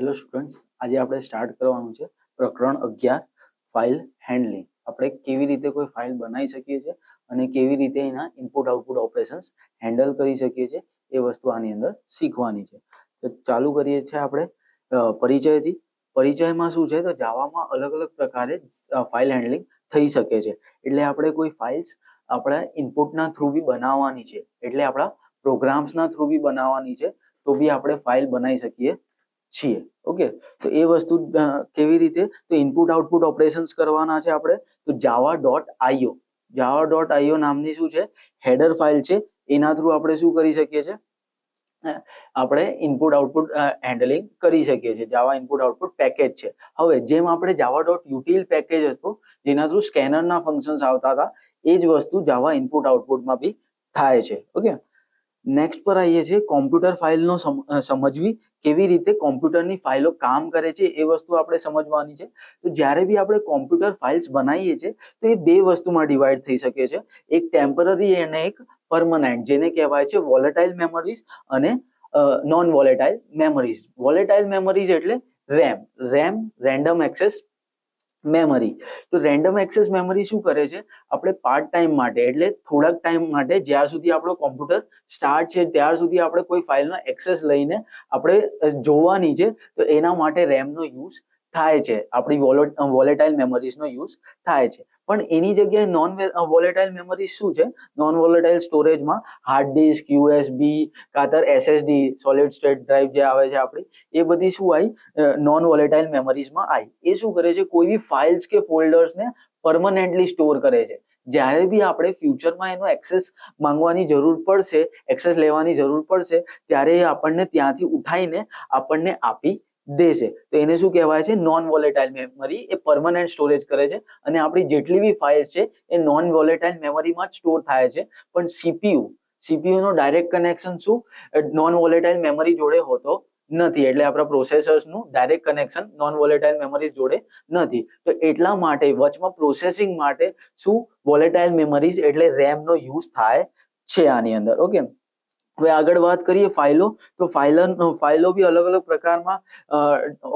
Hello students આજે આપણે start કરવાનું છે પ્રકરણ અગિયાર ફાઇલ હેન્ડલિંગ આપણે કેવી રીતે કોઈ ફાઇલ બનાવી શકીએ છીએ અને કેવી રીતે એના ઇનપુટ આઉટપુટ ઓપરેશન્સ હેન્ડલ કરી શકીએ છીએ એ વસ્તુ આની અંદર શીખવાની છે. તો ચાલુ કરીએ છીએ આપણે પરિચયથી. પરિચયમાં શું છે? તો જાવામાં અલગ અલગ પ્રકારે ફાઇલ હેન્ડલિંગ થઈ શકે છે. એટલે આપણે કોઈ ફાઇલ્સ આપણા ઇનપુટના થ્રુ બી બનાવવાની છે. એટલે આપણા પ્રોગ્રામ્સના થ્રુ બી બનાવવાની છે. તો બી આપણે ફાઇલ બનાવી શકીએ છીએ. ઓકે તો એ વસ્તુ કેવી રીતે? તો ઇનપુટ આઉટપુટ ઓપરેશન્સ કરવાના છે આપણે. તો Java dot IO Java dot IO નામની શું છે? હેડર ફાઇલ છે. એના થ્રુ આપણે શું કરી શકીએ છીએ? આપણે ઇનપુટ આઉટપુટ હેન્ડલિંગ કરી શકીએ છીએ. જાવા ઇનપુટ આઉટપુટ પેકેજ છે. હવે જેમ આપણે જાવા ડોટ યુટિલ પેકેજ હતું, જેના થ્રુ સ્કેનરના ફંક્શન્સ આવતા હતા, એ જ વસ્તુ જાવા ઇનપુટ આઉટપુટમાં બી થાય છે. ઓકે નેક્સ્ટ પર આવીએ છીએ. કોમ્પ્યુટર ફાઇલનો સમ- સમજવી. કેવી રીતે કોમ્પ્યુટરની ફાઇલો કામ કરે છે એ વસ્તુ આપણે સમજવાની છે. તો જ્યારે બી આપણે કોમ્પ્યુટર ફાઇલ્સ બનાવીએ છીએ, તો એ બે વસ્તુમાં ડિવાઈડ થઈ શકે છે. એક ટેમ્પરરી અને એક પરમનન્ટ જેને કહેવાય છે વોલેટાઇલ મેમરીઝ અને non volatile memories volatile memories એટલે RAM RAM random access memory તો રેન્ડમ એક્સેસ મેમરી શું કરે છે? આપણે પાર્ટ ટાઈમ માટે, એટલે થોડાક ટાઈમ માટે જ્યાં સુધી આપણો કોમ્પ્યુટર સ્ટાર્ટ છે ત્યાર સુધી આપણે કોઈ ફાઇલનો એક્સેસ લઈને આપણે જોવાની છે, તો એના માટે રેમનો યુઝ થાય છે. આપણી વોલેટાઇલ મેમરીઝનો યુઝ થાય છે. પણ એની જગ્યાએ નોન વોલેટાઇલ મેમરીઝ શું છે? નોન વોલેટાઇલ સ્ટોરેજમાં હાર્ડ ડિસ્ક યુએસબી કાતર એસએસડી સોલિડ સ્ટેટ ડ્રાઈવ જે આવે છે આપણી, એ બધી શું આવી નોન વોલેટાઇલ મેમરીઝમાં આવી એ શું કરે છે? કોઈ બી ફાઇલ્સ કે ફોલ્ડર્સને પરમનન્ટલી સ્ટોર કરે છે. જ્યારે બી આપણે ફ્યુચરમાં એનો એક્સેસ માંગવાની જરૂર પડશે એક્સેસ લેવાની જરૂર પડશે, ત્યારે એ આપણને ત્યાંથી ઉઠાઈને આપણને આપી દેશે તો એને શું કહેવાય છે? નોન વોલેટાઇલ મેમરી એ પરમનન્ટ સ્ટોરેજ કરે છે અને આપણી જેટલી બી ફાઇલ છે એ નોન વોલેટાઇલ મેમરીમાં જ સ્ટોર થાય છે. પણ સીપીયુ સીપીયુ નો ડાયરેક્ટ કનેક્શન શું? નોન વોલેટાઇલ મેમરી જોડે હોતો નથી. એટલે આપણા પ્રોસેસર્સનું direct connection non volatile memories જોડે નથી. તો એટલા માટે વચમાં પ્રોસેસિંગ માટે શું? વોલેટાઇલ મેમરીઝ એટલે રેમનો યુઝ થાય છે આની અંદર. ઓકે હવે આગળ વાત કરીએ ફાઇલો, તો ફાઇલન ફાઇલો બી અલગ અલગ પ્રકારમાં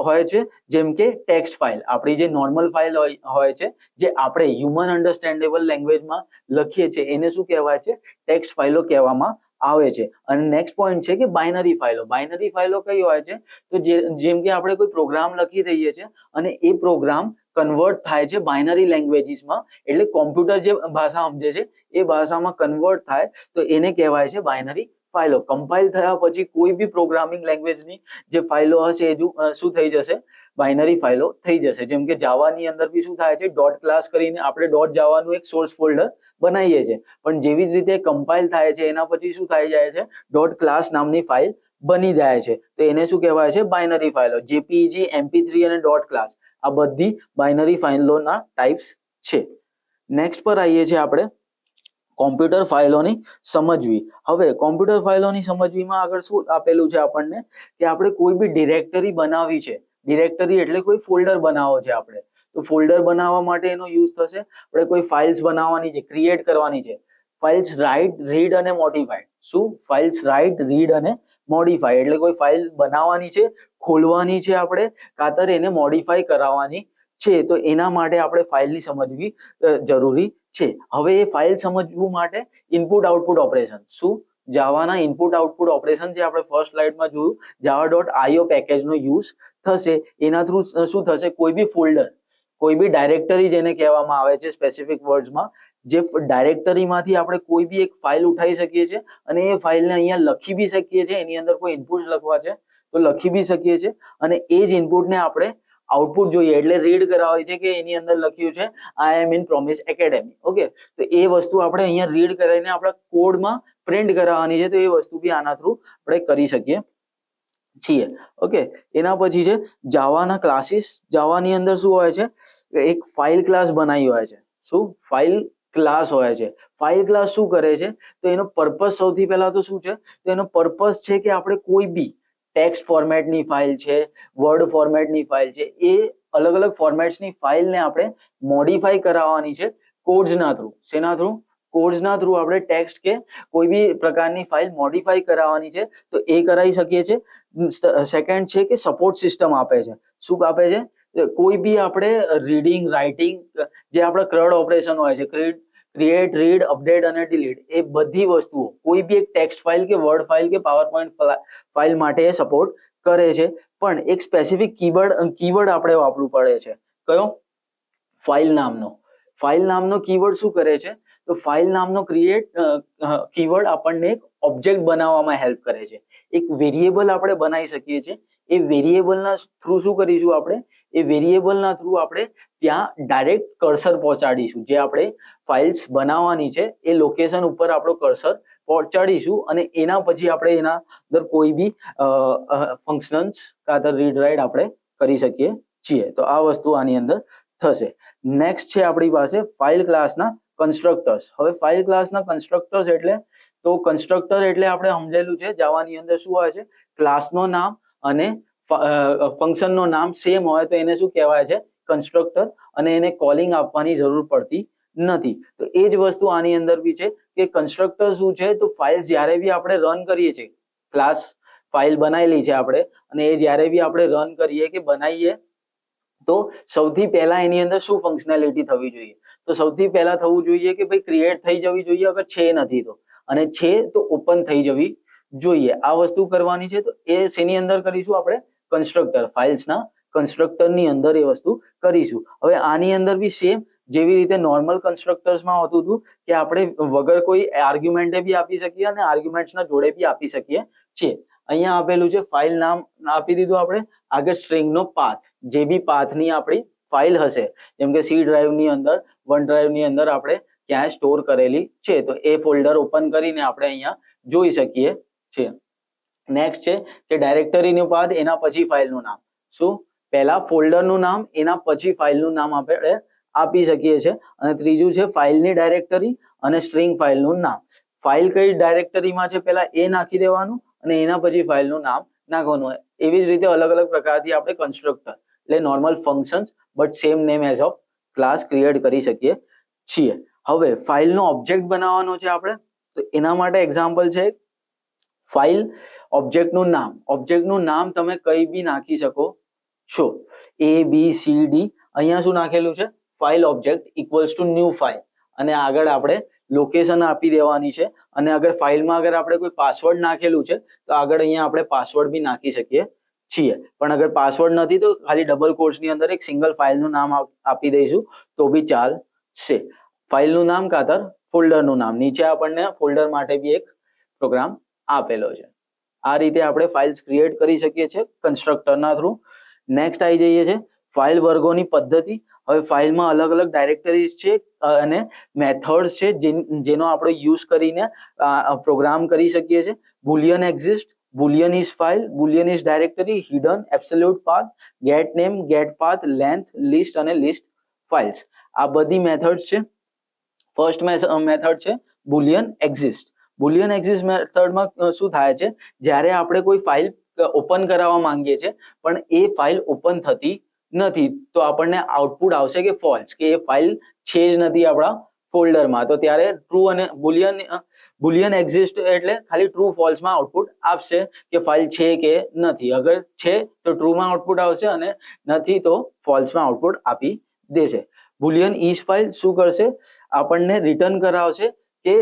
હોય છે. જેમ કે ટેક્સ્ટ ફાઇલ આપણી જે નોર્મલ ફાઇલ હોય છે, જે આપણે હ્યુમન અન્ડરસ્ટેન્ડેબલ લેંગ્વેજમાં લખીએ છીએ, એને શું કહેવાય છે? ટેક્સ્ટ ફાઇલો કહેવામાં આવે છે. અને નેક્સ્ટ પોઈન્ટ છે કે બાઇનરી ફાઇલો બાઇનરી ફાઇલો કઈ હોય છે? તો જેમ કે આપણે કોઈ પ્રોગ્રામ લખી દઈએ છીએ, અને એ પ્રોગ્રામ કન્વર્ટ થાય છે બાઇનરી લેંગ્વેજીસમાં એટલે કોમ્પ્યુટર જે ભાષા સમજે છે, એ ભાષામાં કન્વર્ટ થાય, તો એને કહેવાય છે બાઇનરી ફાઇલો કમ્પાઇલ થયા પછી કોઈ બી પ્રોગ્રામિંગ લેંગ્વેજની જે ફાઇલો હશે, એ શું થઈ જશે? બાઇનરી ફાઇલો થઈ જશે. જેમ કે જાવાની અંદર બી શું થાય છે? ડોટ ક્લાસ કરીને આપણે ડોટ જાવાનું એક સોર્સ ફોલ્ડર બનાવીએ છીએ. પણ જેવી જ રીતે કમ્પાઇલ થાય છે, એના પછી શું થઈ જાય છે? ડોટ ક્લાસ નામની ફાઇલ બની જાય છે. તો એને શું કહેવાય છે? બાઇનરી ફાઇલો જેપીજી એમપી થ્રી અને ડોટ ક્લાસ આ બધી બાઇનરી ફાઇલોના ટાઈપ્સ છે. નેક્સ્ટ પર આવીએ છીએ આપણે. કોમ્પ્યુટર ફાઇલોની સમજવી. હવે કોમ્પ્યુટર ફાઇલોની સમજવીમાં આગળ શું આપેલું છે આપણને? કે આપણે કોઈ બી ડિરેક્ટરી બનાવવી છે, ડિરેક્ટરી એટલે કોઈ ફોલ્ડર બનાવો છે આપણે. તો ફોલ્ડર બનાવવા માટે એનો યુઝ થશે. આપણે કોઈ ફાઇલ્સ બનાવવાની છે, ક્રિએટ કરવાની છે. ફાઇલ્સ રાઇટ, રીડ અને મોડિફાઈડ શું? ફાઇલ્સ રાઇટ, રીડ અને મોડિફાઈ એટલે કોઈ ફાઇલ બનાવવાની છે, ખોલવાની છે આપણે કાતર એને મોડિફાઈ કરાવવાની છે. તો એના માટે આપણે ફાઇલની સમજવી જરૂરી છે. હવે એ ફાઇલ સમજવું માટે ઇનપુટ આઉટપુટ ઓપરેશન શું? જાવાના ઇનપુટ આઉટપુટ ઓપરેશન જે આપણે ફર્સ્ટ સ્લાઇડમાં જોયું જાવા ડોટ આઈઓ પેકેજનો યુઝ થશે. એના થ્રુ શું થશે? કોઈ બી ફોલ્ડર કોઈ બી ડાયરેક્ટરી જેને કહેવામાં આવે છે સ્પેસિફિક વર્ડ્સમાં જે ડાયરેક્ટરીમાંથી આપણે કોઈ બી એક ફાઇલ ઉઠાવી શકીએ છીએ અને એ ફાઇલને અહીંયા લખી બી શકીએ છીએ. એની અંદર કોઈ ઇનપુટ લખવા છે, તો લખી બી શકીએ છીએ અને એ જ ઇનપુટને આપણે આઉટપુટ જોઈએ. એટલે રીડ કરાવે છે કે એની અંદર લખ્યું છે I am in promise academy okay તો એ વસ્તુ આપણે અહીંયા રીડ કરીને આપણા કોડમાં પ્રિન્ટ કરાવવાની છે. તો એ વસ્તુ બી આના થ્રુ આપણે કરી શકીએ છીએ. ઓકે એના પછી છે જાવાના ક્લાસીસ જાવાની અંદર શું હોય છે? એક ફાઇલ ક્લાસ બનાવી હોય છે. શું? ફાઇલ ક્લાસ હોય છે. ફાઇલ ક્લાસ શું કરે છે? તો એનો પર્પઝ સૌથી પહેલા તો શું છે? તો એનો પર્પઝ છે કે આપણે કોઈ બી ટેક્સ્ટ ફોર્મેટની ફાઇલ છે વર્ડ ફોર્મેટની ફાઇલ છે, એ અલગ અલગ ફોર્મેટ્સની ફાઇલને આપણે મોડિફાઈ કરાવવાની છે કોડ્સના થ્રુ શેના થ્રુ કોડ્સના થ્રુ આપણે ટેક્સ્ટ કે કોઈ બી પ્રકારની ફાઇલ મોડિફાઈ કરાવવાની છે, તો એ કરાવી શકીએ છીએ. સેકન્ડ છે કે સપોર્ટ સિસ્ટમ આપે છે. શું આપે છે? કોઈ બી આપણે રીડિંગ રાઇટિંગ જે આપણે ક્રડ ઓપરેશન હોય છે ક્રિએટ રીડ અપડેટ અને ડિલીટ એ બધી વસ્તુઓ, કોઈ બી એક ટેક્સ્ટ ફાઇલ કે વર્ડ ફાઇલ કે પાવર પોઈન્ટ ફાઇલ માટે એ સપોર્ટ કરે છે. પણ એક સ્પેસિફિક કીવર્ડ કીવર્ડ આપણે વાપરવું પડે છે. કયો? ફાઇલ નામનો. ફાઇલ નામનો કીવર્ડ શું કરે છે? તો ફાઇલ નામનો ક્રિએટ કીવર્ડ આપણને એક ઓબ્જેક્ટ બનાવવામાં હેલ્પ કરે છે. એક વેરિયેબલ આપણે બનાવી શકીએ છીએ. એ વેરિયેબલના થ્રુ શું કરીશું આપણે? એ વેરિયેબલના થ્રુ આપણે ત્યાં ડાયરેક્ટ કર્સર પહોંચાડીશું. જે આપણે ફાઇલ્સ બનાવવાની છે, એ લોકેશન ઉપર આપણો કર્સર પહોંચાડીશું અને એના પછી આપણે એના અંદર કોઈ બી ફંક્શન્સ કાતર રીડ રાઇટ આપણે કરી શકીએ છીએ. તો આ વસ્તુ આની અંદર થશે. નેક્સ્ટ છે આપણી પાસે ફાઇલ ક્લાસના કન્સ્ટ્રક્ટર્સ હવે ફાઇલ ક્લાસના કન્સ્ટ્રક્ટર્સ એટલે, તો કન્સ્ટ્રક્ટર એટલે આપણે સમજેલું છે, જાવાની અંદર શું હોય છે? ક્લાસનો નામ અને ફંક્શનનું નામ સેમ હોય તો એને શું કહેવાય છે? કન્સ્ટ્રક્ટર અને એને કોલિંગ આપવાની જરૂર પડતી નથી. તો એ જ વસ્તુ આની અંદર બી છે કે કન્સ્ટ્રક્ટર શું છે? તો ફાઇલ્સ જ્યારે બી આપણે રન કરીએ છીએ ક્લાસ ફાઇલ બનાવેલી છે આપણે, અને એ જ્યારે બી આપણે રન કરીએ કે બનાવીએ, તો સૌથી પહેલા એની અંદર શું ફંક્શનાલિટી થવી જોઈએ? તો સૌથી પહેલા થવું જોઈએ કે ભાઈ ક્રિએટ થઈ જવી જોઈએ, અગર છે નથી તો. અને છે તો ઓપન થઈ જવી જોઈએ. આ વસ્તુ કરવાની છે તો એ શેની અંદર કરીશું આપણે? કન્સ્ટ્રક્ટર ફાઇલ્સના કન્સ્ટ્રક્ટરની અંદર એ વસ્તુ કરીશું. હવે આની અંદર બી સેમ જેવી રીતે નોર્મલ કન્સ્ટ્રક્ટર્સમાં હોતું હતું કે આપણે વગર કોઈ આર્ગ્યુમેન્ટે બી આપી શકીએ અને આર્ગ્યુમેન્ટ્સના જોડે બી આપી શકીએ છીએ. અહીંયા આપેલું છે ફાઇલ નામ આપી દીધું આપણે. આગળ સ્ટ્રિંગનો પાથ જે બી પાથની આપણી ફાઇલ હશે. જેમ કે સી ડ્રાઈવની અંદર વન ડ્રાઈવની અંદર આપણે ક્યાંય સ્ટોર કરેલી છે. તો એ ફોલ્ડર ઓપન કરીને આપણે અહીંયા જોઈ શકીએ. છીએ નેક્સ્ટ છે કે ડાયરેક્ટરીનું બાદ એના પછી ફાઇલનું નામ. શું? પહેલા ફોલ્ડરનું નામ, એના પછી ફાઇલનું નામ આપણે આપી શકીએ છીએ. અને ત્રીજું છે ફાઇલની ડાયરેક્ટરી અને સ્ટ્રિંગ ફાઇલનું નામ. ફાઇલ કઈ ડાયરેક્ટરીમાં છે? પહેલા એ નાખી દેવાનું અને એના પછી ફાઇલનું નામ નાખવાનું. એવી જ રીતે અલગ અલગ પ્રકારથી આપણે કન્સ્ટ્રક્ટર એટલે normal functions but same name as of class create કરી શકીએ છીએ. હવે ફાઇલનો ઓબ્જેક્ટ બનાવવાનો છે આપણે. તો એના માટે એક્ઝામ્પલ છે ફાઇલ, ઓબ્જેક્ટનું નામ. ઓબ્જેક્ટનું નામ તમે કઈ બી નાખી શકો છો. એ બી સી ડી અહીંયા શું નાખેલું છે? File object equals to new file અને આગળ આપણે લોકેશન આપી દેવાની છે. અને અગર ફાઇલમાં અગર આપણે કોઈ પાસવર્ડ નાખેલું છે, તો આગળ અહીંયા આપણે પાસવર્ડ બી નાખી શકીએ છીએ. પણ અગર પાસવર્ડ નથી, તો ખાલી ડબલ કોર્સની અંદર એક સિંગલ ફાઇલનું નામ આપી દઈશું, તો બી ચાલશે. ફાઇલનું નામ કાતર ફોલ્ડરનું નામ. નીચે આપણને ફોલ્ડર માટે બી એક પ્રોગ્રામ આપેલો છે. આ રીતે આપણે ફાઇલ્સ ક્રિએટ કરી શકીએ છીએ કન્સ્ટ્રક્ટરના થ્રુ નેક્સ્ટ આવી જઈએ છે ફાઇલ વર્ગોની પદ્ધતિ. હવે ફાઇલમાં અલગ અલગ ડાયરેક્ટરીઝ છે અને મેથડ્સ છે જેનો આપણે યુઝ કરીને પ્રોગ્રામ કરી શકીએ છીએ. Boolean exist boolean is file boolean is directory hidden absolute path get name get path length list અને લિસ્ટ ફાઇલ્સ આ બધી મેથડ્સ છે. ફર્સ્ટ મેથડ છે બુલિયન એક્ઝિસ્ટ બુલિયન એક્ઝિસ્ટ મેથડમાં શું થાય છે? જ્યારે આપણે કોઈ ફાઇલ ઓપન કરાવવા માંગીએ છીએ, પણ એ ફાઇલ ઓપન થતી નથી, તો આપણને આઉટપુટ આવશે કે ફોલ્સ કે એ ફાઇલ છે જ નથી આપણા ફોલ્ડરમાં તો ત્યારે ટ્રુ અને બુલિયન બુલિયન એક્ઝિસ્ટ એટલે ખાલી ટ્રુ ફોલ્સમાં આઉટપુટ આપશે કે ફાઇલ છે કે નથી. અગર છે, તો ટ્રુમાં આઉટપુટ આવશે અને નથી, તો ફોલ્સમાં આઉટપુટ આપી દેશે. બુલિયન ઇઝ ફાઇલ શું કરશે? આપણને રિટર્ન કરાવશે કે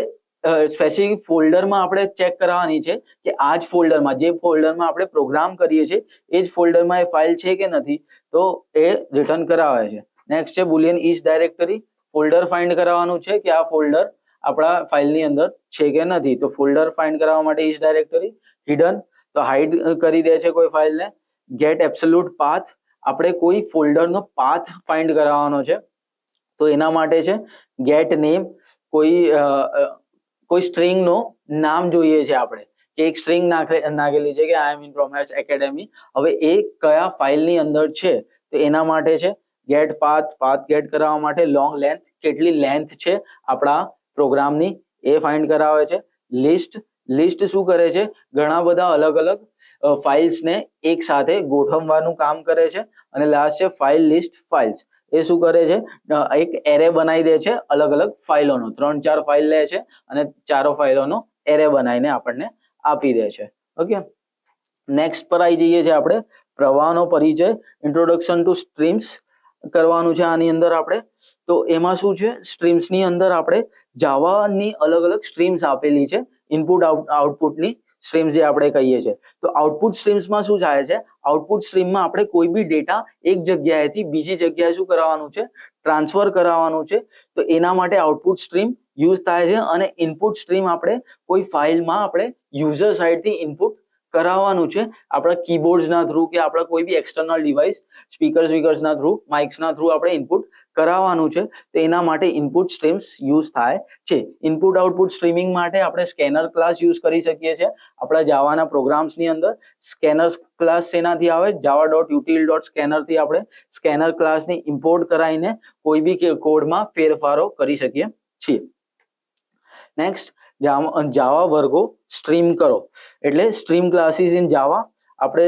સ્પેસિફિક ફોલ્ડરમાં આપણે ચેક કરવાની છે કે આ જ ફોલ્ડરમાં જે ફોલ્ડરમાં આપણે પ્રોગ્રામ કરીએ છીએ, એ જ ફોલ્ડરમાં એ ફાઇલ છે કે નથી, તો એ રિટર્ન કરાવે છે. નેક્સ્ટ છે boolean is directory folder find કરાવવાનું છે કે આ ફોલ્ડર આપણા ફાઇલની અંદર છે કે નથી. તો ફોલ્ડર ફાઇન્ડ કરાવવા માટે ઇઝ ડાયરેક્ટરી હિડન તો હાઇડ કરી દે છે કોઈ ફાઇલને ગેટ એબ્સોલ્યુટ પાથ આપણે કોઈ ફોલ્ડરનો પાથ ફાઇન્ડ કરાવવાનો છે. તો એના માટે છે ગેટ નેમ કોઈ કોઈ સ્ટ્રિંગનું નામ જોઈએ છે આપણે. કે એક સ્ટ્રિંગ નાખેલી છે કે આઈ એમ ઇન પ્રોમેસ એકેડેમી હવે એ કયા ફાઇલની અંદર છે? તો એના માટે છે ગેટ પાથ પાથ ગેટ કરાવવા માટે લોંગ લેન્થ કેટલી લેન્થ છે આપણા પ્રોગ્રામની એ ફાઇન્ડ કરાવે છે. લિસ્ટ લિસ્ટ શું કરે છે? ઘણા બધા અલગ અલગ ફાઇલ્સને એક સાથે ગોઠવવાનું કામ કરે છે. અને લાસ્ટ છે ફાઇલ લિસ્ટ ફાઇલ્સ એ શું કરે છે? એક એરે બનાવી દે છે અલગ અલગ ફાઇલોનો. ત્રણ, ચાર ફાઇલ લે છે અને ચારો ફાઇલોનો એરે બનાવીને આપણને આપી દે છે. ઓકે? નેક્સ્ટ પર આવી જઈએ છીએ આપણે. પ્રવાહનો પરિચય. ઇન્ટ્રોડક્શન ટુ સ્ટ્રીમ્સ કરવાનું છે આની અંદર આપણે. તો એમાં શું છે? સ્ટ્રીમ્સની અંદર આપણે જાવાની અલગ અલગ સ્ટ્રીમ્સ આપેલી છે. ઇનપુટ આઉટપુટની સ્ટ્રીમ્સ જે આપણે કહીએ છીએ. તો આઉટપુટ સ્ટ્રીમ્સમાં શું થાય છે? આઉટપુટ સ્ટ્રીમમાં આપણે કોઈ બી ડેટા એક જગ્યાએથી બીજી જગ્યાએ શું કરાવવાનું છે? ટ્રાન્સફર કરાવવાનું છે. તો એના માટે આઉટપુટ સ્ટ્રીમ યુઝ થાય છે અને ઇનપુટ સ્ટ્રીમ આપણે કોઈ ફાઇલમાં આપણે યુઝર સાઇડથી ઇનપુટ કરાવવાનું છે. આપણા કીબોર્ડ્સના થ્રુ કે આપણા કોઈ બી એક્સટર્નલ ડિવાઇસ સ્પીકર સ્પીકર્સના થ્રુ માઇક્સના થ્રુ આપણે ઇનપુટ કરાવવાનું છે. તો એના માટે ઇનપુટ સ્ટ્રીમ્સ યુઝ થાય છે. ઇનપુટ આઉટપુટ સ્ટ્રીમિંગ માટે આપણે સ્કેનર ક્લાસ યુઝ કરી શકીએ છીએ. આપણા જાવાના પ્રોગ્રામ્સની અંદર સ્કેનર ક્લાસ શેનાથી આવે? જાવા ડોટ યુટિલ ડોટ સ્કેનરથી આપણે સ્કેનર ક્લાસને ઇમ્પોર્ટ કરાવીને કોઈ બી કોડમાં ફેરફારો કરી શકીએ છીએ. નેક્સ્ટ જાવા વર્ગો સ્ટ્રીમ કરો. એટલે સ્ટ્રીમ ક્લાસીસ ઇન જાવા, આપણે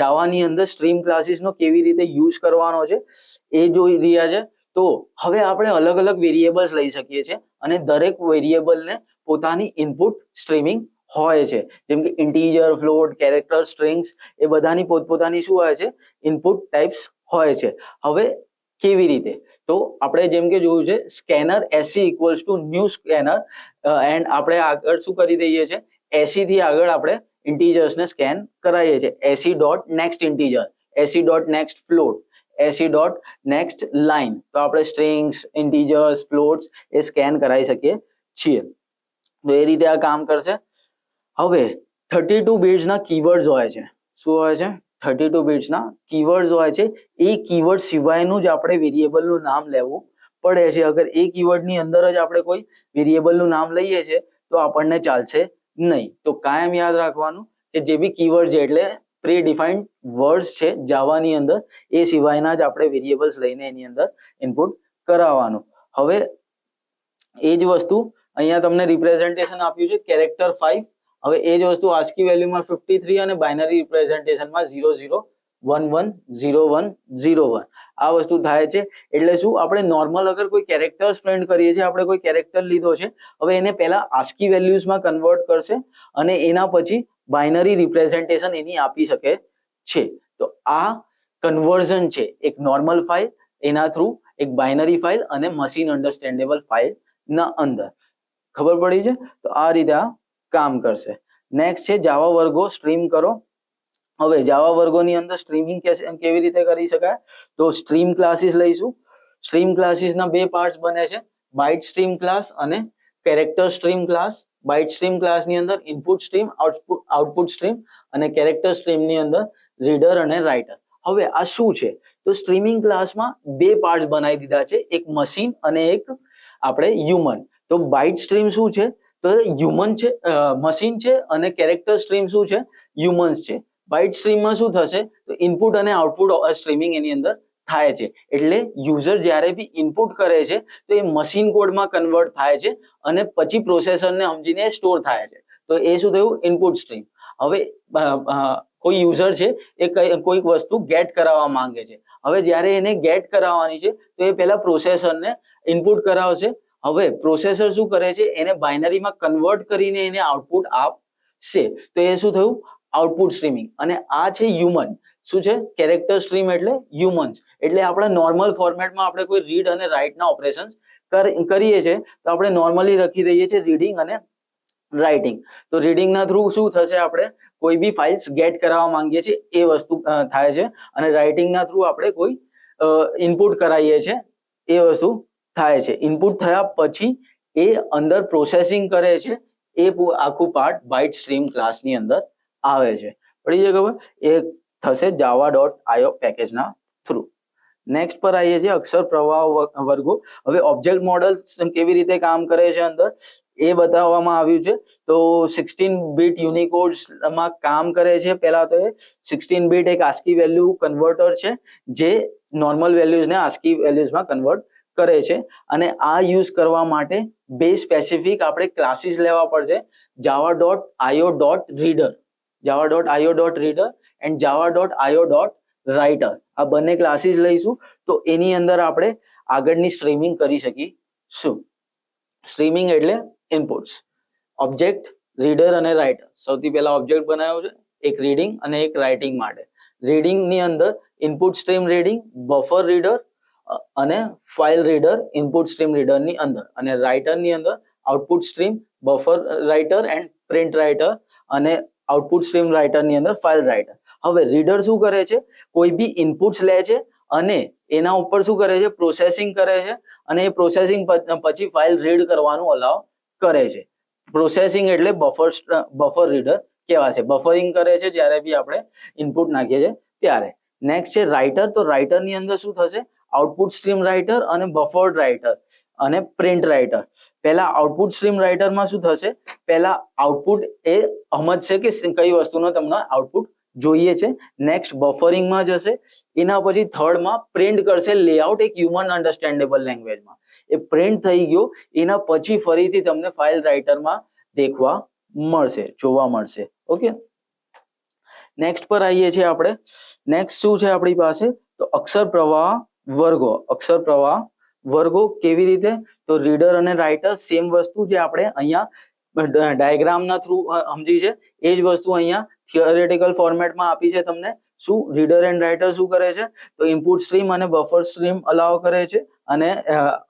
જાવાની અંદર સ્ટ્રીમ ક્લાસીસનો કેવી રીતે યુઝ કરવાનો છે એ જોઈ રહ્યા છે. તો હવે આપણે અલગ અલગ વેરિયેબલ્સ લઈ શકીએ છીએ અને દરેક વેરિયેબલને પોતાની ઇનપુટ સ્ટ્રીમિંગ હોય છે. જેમ કે ઇન્ટીજર, ફ્લોટ, કેરેક્ટર, સ્ટ્રિંગ્સ એ બધાની પોતપોતાની શું હોય છે? ઇનપુટ ટાઈપ્સ હોય છે. હવે કેવી રીતે? તો આપણે જેમ કે જોયું છે scanner SC equals to new scanner and આપણે આગળ શું કરી દઈએ છીએ એસી થી આગળ આપણે ઇન્ટીજર્સને સ્કેન કરાવીએ છીએ SC dot next integer SC dot next float SC dot next line તો આપણે સ્ટ્રિંગ્સ ઇન્ટીજર્સ ફ્લોટ્સ એ સ્કેન કરાવી શકીએ છીએ. તો એ રીતે આ કામ કરશે. હવે થર્ટી ટુ બીટ્સના કીવર્ડ્સ હોય છે. શું હોય છે? થર્ટી ટુ બિટ્સના કીવર્ડ્સ હોય છે. એ કીવર્ડ સિવાયનું જ આપણે વેરિયેબલનું નામ લેવું પડે છે. અગર એ કીવર્ડની અંદર જ આપણે કોઈ વેરિયેબલનું નામ લઈએ છીએ તો આપણને ચાલશે નહીં. તો કાયમ યાદ રાખવાનું કે જે બી કીવર્ડ છે, એટલે પ્રી ડિફાઇન્ડ વર્ડ્સ છે જાવાની અંદર, એ સિવાયના જ આપણે વેરિયેબલ્સ લઈને એની અંદર ઇનપુટ કરાવવાનું. હવે એ જ વસ્તુ અહીંયા તમને રિપ્રેઝન્ટેશન આપ્યું છે કેરેક્ટર ફાઈવ હવે એ જ વસ્તુ આસ્કી વેલ્યુમાં ફિફ્ટી થ્રી અને binary રિપ્રેઝન્ટેશનમાં zero zero one one zero one zero one આ વસ્તુ થાય છે. એટલે શું? આપણે નોર્મલ અગર કોઈ કેરેક્ટર્સ પ્રિન્ટ કરીએ છીએ, આપણે કોઈ કેરેક્ટર લીધો છે, હવે એને પહેલા આસ્કી વેલ્યુઝમાં કન્વર્ટ કરશે અને એના પછી બાઇનરી રિપ્રેઝન્ટેશન એની આપી શકે છે. તો આ કન્વર્ઝન છે. એક નોર્મલ ફાઇલ એના થ્રુ એક બાઇનરી ફાઇલ અને મશીન અન્ડરસ્ટેન્ડેબલ ફાઇલ ના અંદર. ખબર પડી છે? તો આ રીતે આ કામ કરશે. નેક્સ્ટ છે જાવા વર્ગો સ્ટ્રીમ કરો. હવે જાવા વર્ગોની અંદર સ્ટ્રીમિંગ કેવી રીતે કરી શકાય? તો સ્ટ્રીમ ક્લાસીસ લઈશું. સ્ટ્રીમ ક્લાસીસના બે પાર્ટ્સ બને છે. બાઇટ સ્ટ્રીમ ક્લાસ અને character stream class byte stream ક્લાસની અંદર input stream output output stream અને કેરેક્ટર સ્ટ્રીમની અંદર રીડર અને રાઇટર હવે આ શું છે? તો સ્ટ્રીમિંગ ક્લાસમાં બે પાર્ટ્સ બનાવી દીધા છે. એક મશીન અને એક આપણે હ્યુમન તો બાઇટ સ્ટ્રીમ શું છે? તો હ્યુમન છે મશીન છે અને કેરેક્ટર સ્ટ્રીમ શું છે? હ્યુમન્સ છે. બાઇટ સ્ટ્રીમમાં શું થશે? તો ઇનપુટ અને આઉટપુટ સ્ટ્રીમિંગ એની અંદર થાય છે. એટલે યુઝર જ્યારે બી ઇનપુટ કરે છે, તો એ મશીન કોડમાં કન્વર્ટ થાય છે અને પછી પ્રોસેસરને સમજીને સ્ટોર થાય છે. તો એ શું થયું? ઇનપુટ સ્ટ્રીમ હવે કોઈ યુઝર છે, એ કઈ- કોઈક વસ્તુ ગેટ કરાવવા માંગે છે. હવે જ્યારે એને ગેટ કરાવવાની છે, તો એ પહેલા પ્રોસેસરને ઇનપુટ કરાવશે હવે પ્રોસેસર શું કરે છે? એને બાઇનરીમાં કન્વર્ટ કરીને એને આઉટપુટ આપશે. તો એ શું થયું? આઉટપુટ સ્ટ્રીમિંગ અને આ છે હ્યુમન શું છે? કેરેક્ટર સ્ટ્રીમ એટલે હ્યુમન્સ એટલે આપણે નોર્મલ ફોર્મેટમાં આપણે કોઈ રીડ અને રાઇટના ઓપરેશન્સ કરીએ છીએ, તો આપણે નોર્મલી લખી દઈએ છીએ રીડિંગ અને રાઇટિંગ તો રીડિંગના થ્રુ શું થશે આપણે? કોઈ બી ફાઇલ્સ ગેટ કરાવવા માંગીએ છીએ, એ વસ્તુ થાય છે. અને રાઇટિંગના થ્રુ આપણે કોઈ ઇનપુટ કરાવીએ છીએ, એ વસ્તુ થાય છે. ઇનપુટ થયા પછી એ અંદર પ્રોસેસિંગ કરે છે. એ આખું પાર્ટ બાઇટ સ્ટ્રીમ ક્લાસની અંદર આવે છે. પડી જાય ખબર? એ થશે જાવા ડોટ આઈઓ પેકેજના થ્રુ નેક્સ્ટ પર આવીએ છીએ અક્ષર પ્રવાહ વર્ગો. હવે ઓબ્જેક્ટ મોડલ્સ કેવી રીતે કામ કરે છે અંદર? એ બતાવવામાં આવ્યું છે. તો સિક્સટીન બીટ યુનિકોડ્સમાં કામ કરે છે. પહેલા તો એ સિક્સટીન બીટ એક આસ્કી વેલ્યુ કન્વર્ટર છે, જે નોર્મલ વેલ્યુઝને આસ્કી વેલ્યુઝમાં કન્વર્ટ કરે છે અને આ યુઝ કરવા માટે બે સ્પેસિફિક આપણે ક્લાસીસ લેવા પડશે. Java dot IO dot reader Java dot IO dot reader and Java dot IO dot writer આ બંને ક્લાસીસ લઈશું. તો એની અંદર આપણે આગળની સ્ટ્રીમિંગ કરી શકીશું સ્ટ્રીમિંગ એટલે ઇનપુટ્સ ઓબ્જેક્ટ રીડર અને રાઇટર સૌથી પહેલા ઓબ્જેક્ટ બનાવ્યો છે, એક રીડિંગ અને એક રાઇટિંગ માટે. રીડિંગની અંદર input stream reading buffer reader અને ફાઇલ રીડર ઇનપુટ સ્ટ્રીમ રીડરની અંદર. અને રાઇટરની અંદર output stream buffer writer and print writer અને આઉટપુટ સ્ટ્રીમ રાઇટરની અંદર ફાઇલ રાઇટર હવે રીડર શું કરે છે? કોઈ બી ઇનપુટ્સ લે છે અને એના ઉપર શું કરે છે? પ્રોસેસિંગ કરે છે અને એ પ્રોસેસિંગ પછી ફાઇલ રીડ કરવાનું અલાવ કરે છે. પ્રોસેસિંગ એટલે બફર બફર રીડર કહેવાશે. બફરિંગ કરે છે જ્યારે બી આપણે ઇનપુટ નાખીએ છીએ ત્યારે. નેક્સ્ટ છે રાઇટર તો રાઇટરની અંદર શું થશે? આઉટપુટ સ્ટ્રીમ રાઇટર અને બફર્ડ રાઇટર અને પ્રિન્ટ રાઇટર પહેલા આઉટપુટ સ્ટ્રીમ રાઇટરમાં શું થશે? પહેલા આઉટપુટ એ સમજશે કે કઈ વસ્તુનો તમને આઉટપુટ જોઈએ છે. નેક્સ્ટ બફરિંગમાં જશે. એના પછી થર્ડમાં પ્રિન્ટ કરશે લેઆઉટ એક હ્યુમન અન્ડરસ્ટેન્ડેબલ લેંગ્વેજમાં એ પ્રિન્ટ થઈ ગયો. એના પછી ફરીથી તમને ફાઇલ રાઇટરમાં દેખવા મળશે, જોવા મળશે. ઓકે નેક્સ્ટ પર આવીએ છીએ આપણે. નેક્સ્ટ શું છે આપણી પાસે? તો અક્ષર પ્રવાહ વર્ગો, અક્ષર પ્રવાહ વર્ગો કેવી રીતે? તો રીડર અને રાઇટર સેમ વસ્તુ જે આપણે અહીંયા ડાયગ્રામના થ્રુ સમજી છે? એ જ વસ્તુ અહીંયા થિયોરેટિકલ ફોર્મેટમાં આપી છે તમને. શું? રીડર એન્ડ રાઇટર શું કરે છે? તો ઇનપુટ સ્ટ્રીમ અને બફર સ્ટ્રીમ અલાવ કરે છે. અને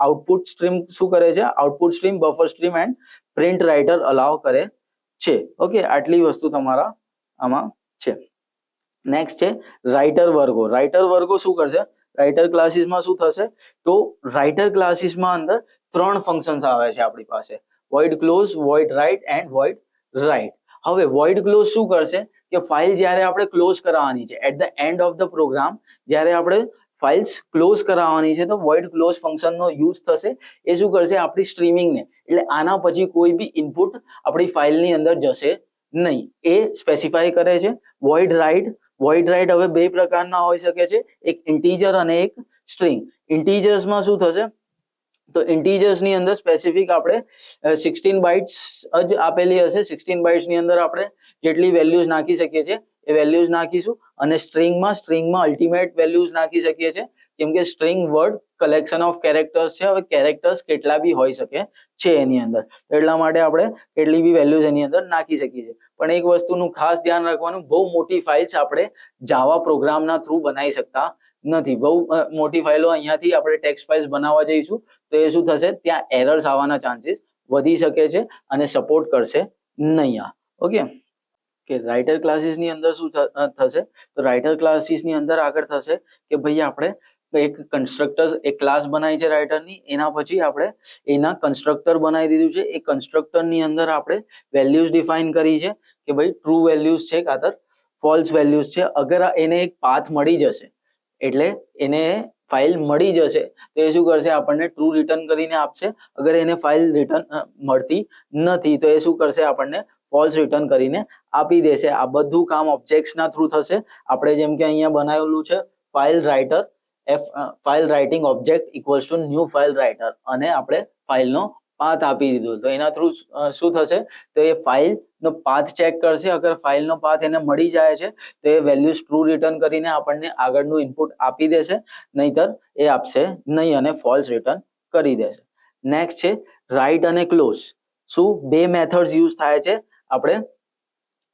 આઉટપુટ સ્ટ્રીમ શું કરે છે? Output stream buffer stream and print writer allow કરે છે. ઓકે આટલી વસ્તુ તમારા આમાં છે. નેક્સ્ટ છે રાઇટર વર્ગો. રાઇટર વર્ગો શું કરશે? રાઇટર ક્લાસીસમાં શું થશે? તો રાઇટર ક્લાસીસમાં અંદર ત્રણ ફંક્શન્સ આવે છે આપણી પાસે. Void close void write and void write હવે વોઇડ ક્લોઝ શું કરશે? કે ફાઇલ જ્યારે આપણે ક્લોઝ કરાવવાની છે at the end of the program જ્યારે આપણે ફાઇલ્સ ક્લોઝ કરાવવાની છે, તો વોઇડ ક્લોઝ ફંક્શનનો યુઝ થશે. એ શું કરશે? આપણી સ્ટ્રીમિંગને એટલે આના પછી કોઈ બી ઇનપુટ આપણી ફાઇલની અંદર જશે નહીં. એ સ્પેસિફાઈ કરે છે. વોઇડ રાઇટ વોઇડ રાઇટ હવે બે પ્રકારના હોઈ શકે છે. એક ઇન્ટીજર અને એક સ્ટ્રિંગ ઇન્ટીજર્સમાં શું થશે? તો ઇન્ટીજર્સની અંદર સ્પેસિફિક આપણે સિક્સટીન બાઇટ્સ જ આપેલી હશે. સિક્સટીન બાઇટ્સની અંદર આપણે જેટલી વેલ્યુઝ નાખી શકીએ છીએ, એ વેલ્યુઝ નાખીશું. અને સ્ટ્રિંગમાં સ્ટ્રિંગમાં અલ્ટિમેટ વેલ્યુઝ નાખી શકીએ છીએ. કેમ કે string word collection of characters છે. હવે કેરેક્ટર્સ કેટલા બી હોઈ શકે છે એની અંદર. એટલા માટે આપણે કેટલી બી વેલ્યુઝ એની અંદર નાખી શકીએ છીએ. પણ એક વસ્તુનું ખાસ ધ્યાન રાખવાનું, બહુ મોટી ફાઇલ્સ આપણે જાવા પ્રોગ્રામના થ્રુ બનાવી શકતા નથી. બહુ મોટી ફાઇલો અહીંયાથી આપણે ટેક્સ્ટ ફાઇલ્સ બનાવવા જઈશું તો એ શું થશે? ત્યાં એરર્સ આવવાના ચાન્સીસ વધી શકે છે અને સપોર્ટ કરશે નહીં ઓકે કે રાઇટર ક્લાસીસની અંદર શું થશે? તો રાઇટર ક્લાસીસની અંદર આગળ થશે કે ભાઈ આપણે એક કન્સ્ટ્રક્ટર એક ક્લાસ બનાવી છે રાઇટરની એના પછી આપણે એના કન્સ્ટ્રક્ટર બનાવી દીધું છે. એ કન્સ્ટ્રક્ટરની અંદર આપણે વેલ્યુઝ ડિફાઇન કરી છે કે ભાઈ ટ્રુ વેલ્યુઝ છે કાતર ફોલ્સ વેલ્યુઝ છે. અગર એને એક પાથ મળી જશે, એટલે એને ફાઇલ મળી જશે, તો એ શું કરશે? આપણને ટ્રુ રિટર્ન કરીને આપશે. અગર એને ફાઇલ રિટર્ન મળતી નથી, તો એ શું કરશે? આપણને ફોલ્સ રિટર્ન કરીને આપી દેશે. આ બધું કામ ઓબ્જેક્ટ્સના થ્રુ થશે. આપણે જેમ કે અહીંયા બનાવેલું છે file writer F file writing object equals to new file writer અને આપણે ફાઇલનો પાથ આપી દીધો. તો એના થ્રુ શું થશે? તો એ ફાઇલનો પાથ ચેક કરશે. અગર ફાઇલનો પાથ એને મળી જાય છે, તો એ વેલ્યુઝ ટ્રુ રિટર્ન કરીને આપણને આગળનું ઇનપુટ આપી દેશે. નહીતર એ આપશે નહીં અને ફોલ્સ રિટર્ન કરી દેશે. નેક્સ્ટ છે રાઇટ અને ક્લોઝ શું બે મેથડ્સ યુઝ થાય છે? આપણે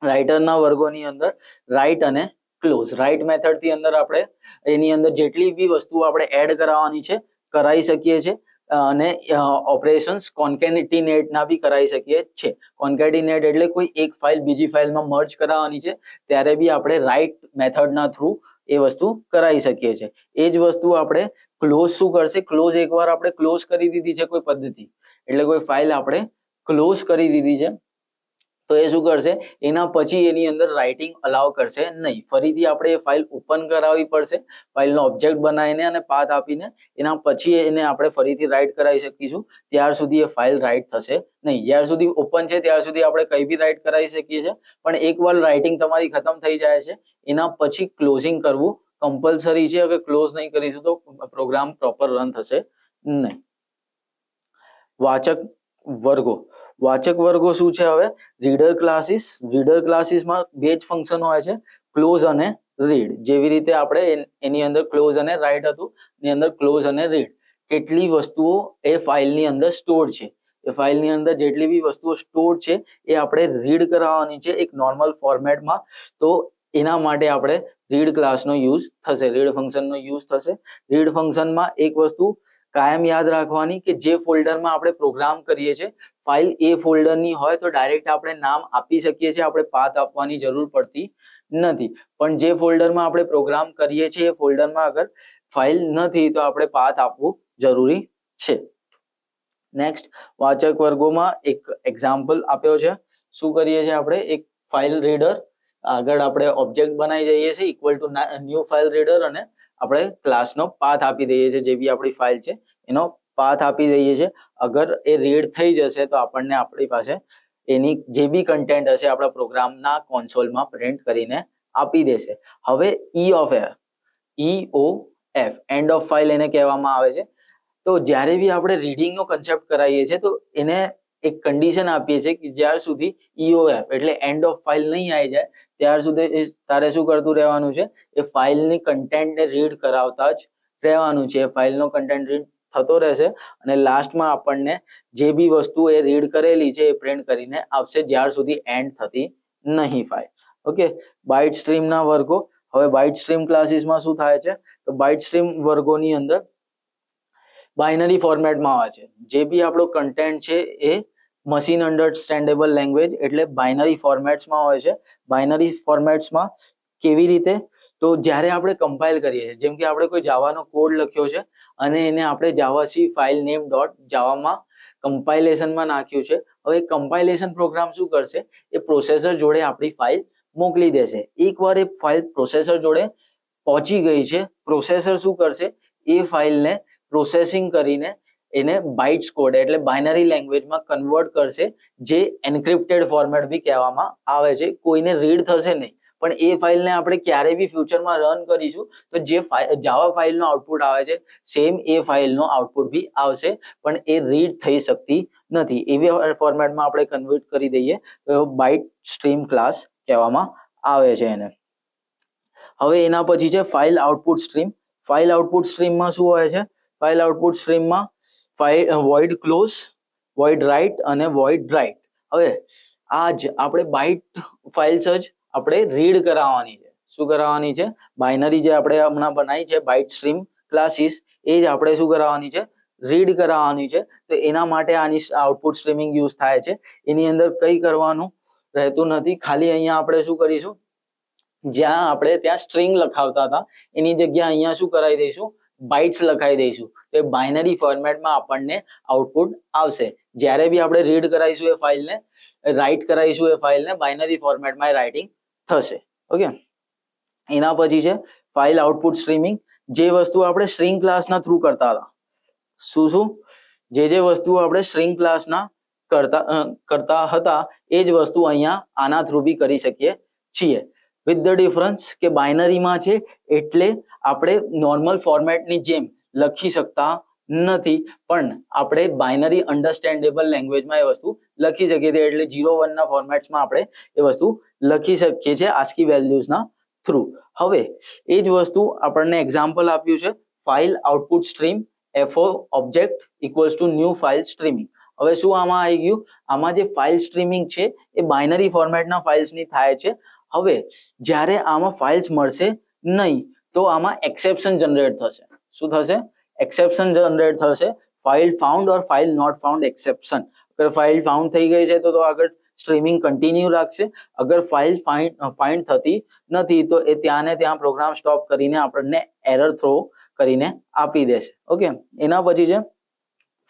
રાઇટરના વર્ગોની અંદર રાઇટ અને ક્લોઝ રાઇટ મેથડથી અંદર આપણે એની અંદર જેટલી બી વસ્તુ આપણે એડ કરાવવાની છે કરાવી શકીએ છીએ, અને ઓપરેશન્સ કોન્કેટિનેટના બી કરાવી શકીએ છે. કોન્કેટિનેટ એટલે કોઈ એક ફાઇલ બીજી ફાઇલમાં મર્જ કરાવવાની છે, ત્યારે બી આપણે રાઇટ મેથડના થ્રુ એ વસ્તુ કરાવી શકીએ છીએ. એ જ વસ્તુ આપણે ક્લોઝ શું કરશે? ક્લોઝ એકવાર આપણે ક્લોઝ કરી દીધી છે કોઈ પદ્ધતિ. એટલે કોઈ ફાઇલ આપણે ક્લોઝ કરી દીધી છે. તો એ શું કરશે? એના પછી એની અંદર રાઇટિંગ અલાવ કરશે નહીં. ફરીથી આપણે એ ફાઇલ ઓપન કરાવવી પડશે ફાઇલનો ઓબ્જેક્ટ બનાવીને અને પાથ આપીને એના પછી એને આપણે ફરીથી રાઇટ કરાવી શકીશું. ત્યાર સુધી એ ફાઇલ રાઇટ થશે નહીં. જ્યાર સુધી ઓપન છે, ત્યાર સુધી આપણે કંઈ બી રાઇટ કરાવી શકીએ છીએ. પણ એકવાર રાઇટિંગ તમારી ખતમ થઈ જાય છે, એના પછી ક્લોઝિંગ કરવું કમ્પલસરી છે. અગર ક્લોઝ નહીં કરીશું તો પ્રોગ્રામ પ્રોપર રન થશે નહીં. વાચક વર્ગો. વાચક વર્ગો શું છે હવે? રીડર ક્લાસીસ રીડર ક્લાસીસમાં બે જ ફંક્શન હોય છે ક્લોઝ અને રીડ જેવી રીતે આપણે એની અંદર ક્લોઝ અને રાઇટ હતું, એની અંદર ક્લોઝ અને રીડ કેટલી વસ્તુઓ એ ફાઇલની અંદર સ્ટોર છે. એ ફાઇલની અંદર જેટલી બી વસ્તુઓ સ્ટોર છે, એ આપણે રીડ કરાવવાની છે એક નોર્મલ ફોર્મેટમાં તો એના માટે આપણે રીડ ક્લાસનો યુઝ થશે. રીડ ફંક્શનનો યુઝ થશે. રીડ ફંક્શનમાં એક વસ્તુ કાયમ યાદ રાખવાની કે જે ફોલ્ડરમાં આપણે પ્રોગ્રામ કરીએ છીએ, ફાઇલ એ ફોલ્ડરની હોય તો ડાયરેક્ટ આપણે નામ આપી શકીએ છીએ, આપણે પાથ આપવાની જરૂર પડતી નથી. પણ જે ફોલ્ડરમાં આપણે પ્રોગ્રામ કરીએ છીએ, એ ફોલ્ડરમાં અગર ફાઇલ નથી તો આપણે પાથ આપવું જરૂરી છે. નેક્સ્ટ વાચક વર્ગોમાં એક એક્ઝામ્પલ આપ્યો છે. શું કરીએ છીએ આપણે? એક ફાઇલ રીડર આગળ આપણે ઓબ્જેક્ટ બનાવી જઈએ છીએ equal to new file reader અને આપણે ક્લાસનો પાથ આપી દઈએ છીએ, જે બી આપણી ફાઇલ છે, એનો પાથ આપી દઈએ છીએ. અગર એ રીડ થઈ જશે તો આપણને આપણી પાસે એની જે બી કન્ટેન્ટ હશે, આપણા પ્રોગ્રામના કોન્સોલમાં પ્રિન્ટ કરીને આપી દેશે. હવે E of F E O F end of file એને કહેવામાં આવે છે. તો જ્યારે બી આપણે રીડિંગનો કન્સેપ્ટ કરાવીએ છીએ, તો એને એક કન્ડિશન આપીએ છીએ કે જ્યાર સુધી ઈઓએફ એટલે એન્ડ ઓફ ફાઇલ નહીં આવી જાય, ત્યાર સુધી તારે શું કરતું રહેવાનું છે? એ ફાઇલની કન્ટેન્ટને રીડ કરાવતા જ રહેવાનું છે. એ ફાઇલનો કન્ટેન્ટ રીડ થતો રહેશે અને લાસ્ટમાં આપણને જે બી વસ્તુ એ રીડ કરેલી છે એ પ્રિન્ટ કરીને આપશે જ્યાર સુધી એન્ડ થતી નહીં ફાઇલ ઓકે બાઇટ સ્ટ્રીમના વર્ગો. હવે બાઇટ સ્ટ્રીમ ક્લાસીસમાં શું થાય છે? તો બાઇટ સ્ટ્રીમ વર્ગોની અંદર બાઇનરી ફોર્મેટમાં આવે છે. જે બી આપણો કન્ટેન્ટ છે એ મશીન અન્ડરસ્ટેન્ડેબલ લેંગ્વેજ એટલે બાઇનરી ફોર્મેટ્સમાં હોય છે. બાઇનરી ફોર્મેટ્સમાં કેવી રીતે? તો જ્યારે આપણે કમ્પાઇલ કરીએ છીએ જેમ કે આપણે કોઈ જાવાનો કોડ લખ્યો છે, અને એને આપણે જાવાસી ફાઇલ નેમ ડોટ જાવામાં કમ્પાઇલેશનમાં નાખ્યું છે, હવે કમ્પાઇલેશન પ્રોગ્રામ શું કરશે? એ પ્રોસેસર જોડે આપણી ફાઇલ મોકલી દેશે. એકવાર એ ફાઇલ પ્રોસેસર જોડે પહોંચી ગઈ છે પ્રોસેસર શું કરશે? એ ફાઇલને પ્રોસેસિંગ કરીને એને બાઇટ્સ કોડ એટલે બાઇનરી લેંગ્વેજમાં કન્વર્ટ કરશે, જે એન્ક્રિપ્ટેડ ફોર્મેટ બી કહેવામાં આવે છે. કોઈને રીડ થશે નહીં. પણ એ ફાઇલને આપણે ક્યારે બી ફ્યુચરમાં રન કરીશું, તો જે જાવા ફાઇલનો આઉટપુટ આવે છે સેમ એ ફાઇલનો આઉટપુટ બી આવશે, પણ એ રીડ થઈ શકતી નથી. એવી ફોર્મેટમાં આપણે કન્વર્ટ કરી દઈએ, તો બાઇટ સ્ટ્રીમ ક્લાસ કહેવામાં આવે છે એને. હવે એના પછી છે file output stream file output સ્ટ્રીમમાં શું હોય છે? ફાઇલ આઉટપુટ સ્ટ્રીમમાં વોઇડ ક્લોઝ વોઇડ રાઇટ અને વોઇડ રાઇટ હવે આ જ આપણે બાઇટ ફાઇલ્સ જ આપણે રીડ કરાવવાની છે. શું કરાવવાની છે? બાઇનરી જે આપણે હમણાં બનાવી છે બાઇટ સ્ટ્રીમ ક્લાસીસ એ જ આપણે શું કરાવવાની છે? રીડ કરાવવાની છે. તો એના માટે આની આઉટપુટ સ્ટ્રીમિંગ યુઝ થાય છે. એની અંદર કઈ કરવાનું રહેતું નથી. ખાલી અહીંયા આપણે શું કરીશું? જ્યાં આપણે ત્યાં સ્ટ્રીંગ લખાવતા હતા. એની જગ્યા અહીંયા શું કરાવી દઈશું? બાઇટ્સ લખાવી દઈશું. તો એ બાઇનરી ફોર્મેટમાં આપણને આઉટપુટ આવશે. જ્યારે બી આપણે રીડ કરાવીશું એ ફાઇલને રાઇટ કરાવીશું એ ફાઇલને બાઇનરી ફોર્મેટમાં રાઇટિંગ થશે. ઓકે એના પછી છે ફાઇલ આઉટપુટ સ્ટ્રીમિંગ જે વસ્તુ આપણે સ્ટ્રિંગ ક્લાસના થ્રુ કરતા હતા. શું શું? જે જે વસ્તુ આપણે સ્ટ્રિંગ ક્લાસના કરતા કરતા હતા, એ જ વસ્તુ અહીંયા આના થ્રુ બી કરી શકીએ છીએ. વિથ ધ ડિફરન્સ કે બાઇનરીમાં છે, એટલે આપણે નોર્મલ ફોર્મેટની જેમ લખી શકતા નથી. પણ આપણે બાઇનરી અન્ડરસ્ટેન્ડેબલ લેંગ્વેજમાં એ વસ્તુ લખી શકીએ છીએ. એટલે જીરો વનના ફોર્મેટ્સમાં આપણે એ વસ્તુ લખી શકીએ છીએ આસ્કી વેલ્યુઝના થ્રુ હવે, એ જ વસ્તુ આપણને એક્ઝામ્પલ આપ્યું છે file output stream FO object equals to new file streaming હવે શું આમાં આવી ગયું? આમાં જે ફાઇલ સ્ટ્રીમિંગ છે, એ બાઇનરી ફોર્મેટના ફાઇલ્સની થાય છે. હવે જ્યારે આમાં ફાઇલ્સ મળશે નહીં, તો આમાં એક્સેપ્શન જનરેટ થશે. શું થશે? એક્સેપ્શન જનરેટ થશે. File found or file not found exception અગર ફાઇલ ફાઉન્ડ થઈ ગઈ છે, તો તો આગળ સ્ટ્રીમિંગ કન્ટિન્યુ રાખશે. અગર ફાઇલ ફાઇન ફાઇન્ડ થતી નથી, તો એ ત્યાં ને ત્યાં પ્રોગ્રામ સ્ટોપ કરીને આપણને એરર થ્રો કરીને આપી દેશે. ઓકે એના પછી છે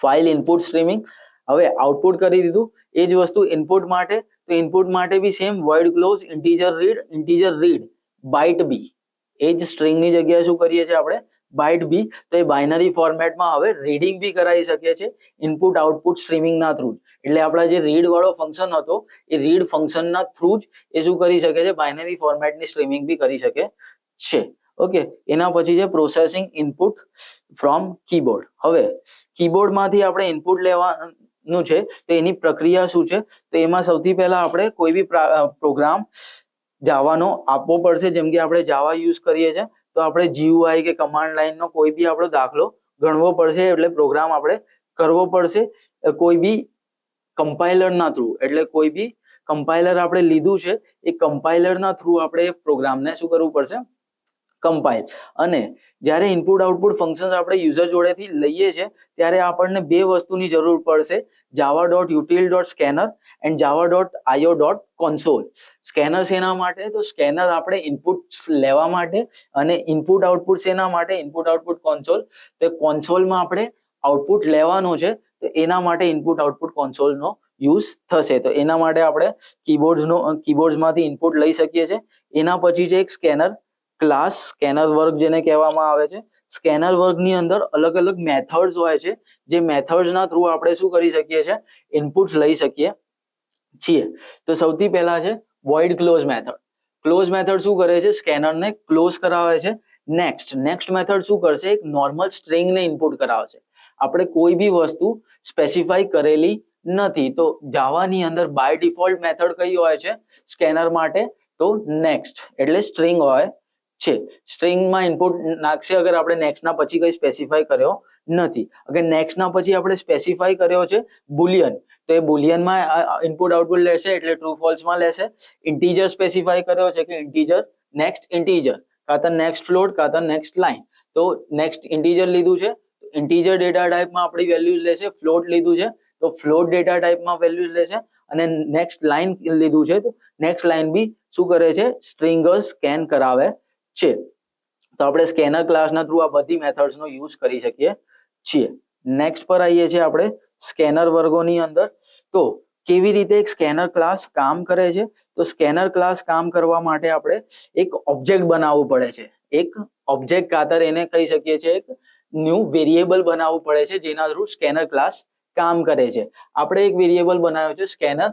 ફાઇલ ઇનપુટ સ્ટ્રીમિંગ હવે આઉટપુટ કરી દીધું. એ જ વસ્તુ ઇનપુટ માટે તો ઇનપુટ માટે બી same word close integer read integer read byte બી એ જ સ્ટ્રિંગની જગ્યાએ શું કરીએ છીએ આપણે? બાઇટ બી તો એ બાઇનરી ફોર્મેટમાં હવે રીડિંગ બી કરાવી શકીએ છીએ ઇનપુટ આઉટપુટ સ્ટ્રીમિંગના થ્રુ એટલે આપણા જે રીડ વાળો ફંક્શન હતો, એ રીડ ફંક્શનના થ્રુ જ એ શું કરી શકે છે? બાઇનરી ફોર્મેટની સ્ટ્રીમિંગ બી કરી શકે છે. ઓકે, એના પછી છે પ્રોસેસિંગ ઇનપુટ ફ્રોમ કીબોર્ડ હવે કીબોર્ડમાંથી આપણે ઇનપુટ લેવાનું છે, તો એની પ્રક્રિયા શું છે? તો એમાં સૌથી પહેલા આપણે કોઈ બી પ્રોગ્રામ જાવાનો આપવો પડશે. જેમ કે આપણે જાવા યુઝ કરીએ છીએ તો આપણે જીયુઆઈ કે કમાન્ડ લાઈનનો કોઈ બી આપણો દાખલો ગણવો પડશે, એટલે પ્રોગ્રામ આપણે કરવો પડશે. કોઈ બી કમ્પાઇલરના થ્રુ એટલે કોઈ બી કમ્પાઇલર આપણે લીધું છે, એ કમ્પાઇલરના થ્રુ આપણે પ્રોગ્રામને શું કરવું પડશે? કમ્પાઇલ અને જ્યારે ઇનપુટ આઉટપુટ ફંક્શન્સ આપણે યુઝર જોડેથી લઈએ છીએ, ત્યારે આપણને બે વસ્તુની જરૂર પડશે. Java dot util dot scanner and Java dot IO dot console scanner શેના માટે? તો સ્કેનર આપણે ઇનપુટ લેવા માટે અને ઇનપુટ આઉટપુટ શેના માટે? ઇનપુટ આઉટપુટ કોન્સોલ તો કોન્સોલમાં આપણે આઉટપુટ લેવાનું છે, તો એના માટે ઇનપુટ આઉટપુટ કોન્સોલનો યુઝ થશે. તો એના માટે આપણે કીબોર્ડ્સનો કીબોર્ડ્સમાંથી ઇનપુટ લઈ શકીએ છીએ. એના પછી છે એક સ્કેનર ક્લાસ સ્કેનર વર્ક જેને કહેવામાં આવે છે. સ્કેનર વર્ગની અંદર અલગ અલગ મેથડ્સ હોય છે. જે મેથડ્સના થ્રુ આપણે શું કરી શકીએ છીએ? ઇનપુટ્સ લઈ શકીએ છીએ. તો સૌથી પહેલા છે void close method close method શું કરે છે? સ્કેનરને ક્લોઝ કરાવે છે. નેક્સ્ટ નેક્સ્ટ મેથડ શું કરશે? એક નોર્મલ સ્ટ્રિંગને ઇનપુટ કરાવે છે. આપણે કોઈ બી વસ્તુ સ્પેસિફાઈ કરેલી નથી. તો જાવાની અંદર બાય ડિફોલ્ટ મેથડ કઈ હોય છે? સ્કેનર માટે તો નેક્સ્ટ એટલે સ્ટ્રિંગ હોય. છે. સ્ટ્રિંગમાં ઇનપુટ નાખશે અગર આપણે નેક્સ્ટના પછી કંઈ સ્પેસિફાઈ કર્યો નથી. અગર નેક્સ્ટના પછી આપણે સ્પેસિફાઈ કર્યો છે બુલિયન તો એ બુલિયનમાં ઇનપુટ આઉટપુટ લેશે એટલે ટ્રુ ફોલ્સમાં લેશે. ઇન્ટીજર સ્પેસિફાઈ કર્યો છે કે ઇન્ટીજર નેક્સ્ટ ઇન્ટીજર કાં તો નેક્સ્ટ ફ્લોટ કાં તો નેક્સ્ટ લાઈન તો નેક્સ્ટ ઇન્ટીજર લીધું છે. ઇન્ટીજર ડેટા ટાઈપમાં આપણી વેલ્યુઝ લેશે ફ્લોટ લીધું છે. તો ફ્લોટ ડેટા ટાઈપમાં વેલ્યુઝ લેશે અને નેક્સ્ટ લાઈન લીધું છે. તો નેક્સ્ટ લાઈન બી શું કરે છે? સ્ટ્રિંગર્સ સ્કેન કરાવે. છે. તો આપણે સ્કેનર ક્લાસના થ્રુ આ બધી મેથડ્સનો યુઝ કરી શકીએ છીએ. નેક્સ્ટ પર આવીએ છીએ આપણે સ્કેનર વર્ગોની અંદર. તો કેવી રીતે એક સ્કેનર ક્લાસ કામ કરે છે? તો સ્કેનર ક્લાસ કામ કરવા માટે આપણે એક ઓબ્જેક્ટ બનાવવું પડે છે. એક ઓબ્જેક્ટ કાતર એને કહી શકીએ છીએ એક ન્યૂ વેરિયેબલ બનાવવું પડે છે, જેના થ્રુ સ્કેનર ક્લાસ કામ કરે છે. આપણે એક વેરિયેબલ બનાવ્યો છે scanner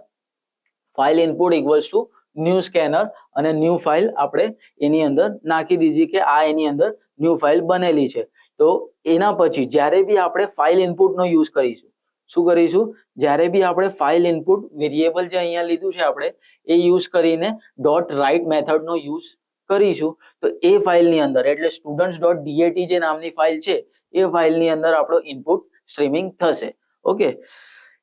file input equals to new scanner અને ન્યૂ ફાઇલ આપણે એની અંદર નાખી દીધી કે આ એની અંદર ન્યૂ ફાઇલ બનેલી છે. તો એના પછી જ્યારે બી આપણે ફાઇલ ઇનપુટનો યુઝ કરીશું, શું કરીશું? જ્યારે બી આપણે ફાઇલ ઇનપુટ વેરિયેબલ જે અહીંયા લીધું છે આપણે, એ યુઝ કરીને ડોટ રાઇટ મેથડનો યુઝ કરીશું. તો એ ફાઇલની અંદર, એટલે સ્ટુડન્ટ્સ ડોટ ડીએટી જે નામની ફાઇલ છે, એ ફાઇલની અંદર આપણો ઇનપુટ સ્ટ્રીમિંગ થશે. ઓકે?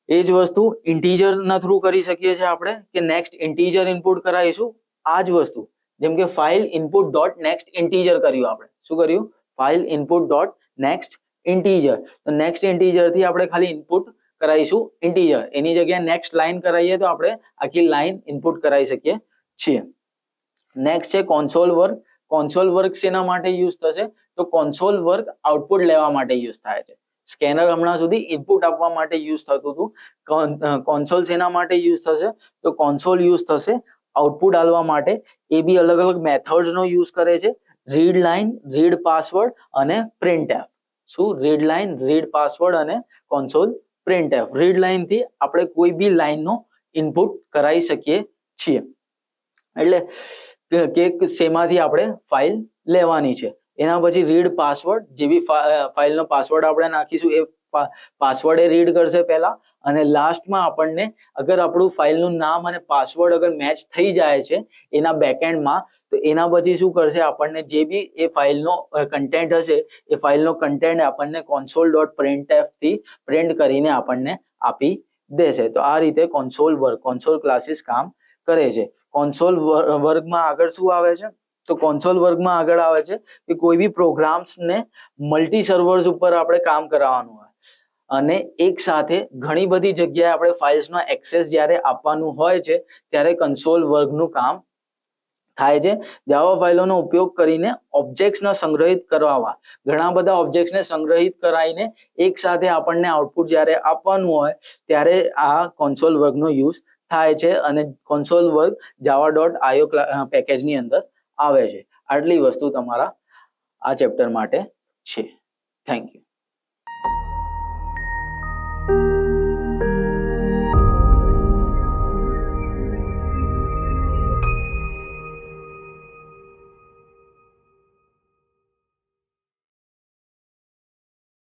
એ જ વસ્તુ ઇન્ટીજરના થ્રુ કરી શકીએ છીએ આપણે કે નેક્સ્ટ ઇન્ટીજર ઇનપુટ કરાવીશું, આ જ વસ્તુ. જેમ કે file input dot next integer કર્યું આપણે. શું કર્યું? File input dot next integer તો નેક્સ્ટ ઇન્ટીજરથી આપણે ખાલી ઇનપુટ કરાવીશું ઇન્ટીજર એની જગ્યાએ નેક્સ્ટ લાઇન કરાવીએ તો આપણે આખી લાઇન ઇનપુટ કરાવી શકીએ છીએ. નેક્સ્ટ છે કોન્સોલ વર્ક કોન્સોલ વર્ક શેના માટે યુઝ થશે? તો કોન્સોલ વર્ક આઉટપુટ લેવા માટે યુઝ થાય છે. સ્કેનર હમણાં સુધી ઇનપુટ આપવા માટે યુઝ થતું હતું. કોન્સોલ શેના માટે યુઝ થશે? તો કોન્સોલ યુઝ થશે આઉટપુટ આલવા માટે. એ બી અલગ અલગ મેથડ્સનો યુઝ કરે છે. રીડ લાઇન રીડ પાસવર્ડ અને પ્રિન્ટ એફ શું? રીડ લાઇન રીડ પાસવર્ડ અને કોન્સોલ પ્રિન્ટ એફ રીડ લાઇનથી આપણે કોઈ બી લાઇનનો ઇનપુટ કરાવી શકીએ છીએ. એટલે કે શેમાંથી આપણે ફાઇલ લેવાની છે? એના પછી રીડ પાસવર્ડ જે બી ફાઇલનો પાસવર્ડ આપણે નાખીશું, એ પાસવર્ડ એ રીડ કરશે પહેલા અને લાસ્ટમાં આપણને અગર આપણું ફાઇલનું નામ અને પાસવર્ડ અગર મેચ થઈ જાય છે એના બેકએન્ડમાં તો એના પછી શું કરશે આપણને જે બી એ ફાઇલનો કન્ટેન્ટ હશે, એ ફાઇલનો કન્ટેન્ટ આપણને કોન્સોલ ડોટ પ્રિન્ટ એફથી પ્રિન્ટ કરીને આપણને આપી દેશે. તો આ રીતે કોન્સોલ વર્ક કોન્સોલ ક્લાસીસ કામ કરે છે. કોન્સોલ વર્ગમાં આગળ શું આવે છે? તો કોન્સોલ વર્ગમાં આગળ આવે છે કે કોઈ બી પ્રોગ્રામ્સને મલ્ટી સર્વર્સ ઉપર આપણે કામ કરાવવાનું હોય. અને એક સાથે ઘણી બધી જગ્યાએ આપણે ફાઇલ્સનો એક્સેસ જ્યારે આપવાનું હોય છે, ત્યારે કન્સોલ વર્ગનું કામ થાય છે. જાવા ફાઇલોનો ઉપયોગ કરીને ઓબ્જેક્ટ્સને સંગ્રહિત કરવા ઘણા બધા ઓબ્જેક્ટ્સને સંગ્રહિત કરાવીને એક સાથે આપણને આઉટપુટ જ્યારે આપવાનું હોય, ત્યારે આ કોન્સોલ વર્ગનો યુઝ થાય છે. અને કોન્સોલ વર્ગ જાવા ડોટ આઈઓ પેકેજની અંદર આવે છે. આટલી વસ્તુ તમારા આ ચેપ્ટર માટે છે. Thank you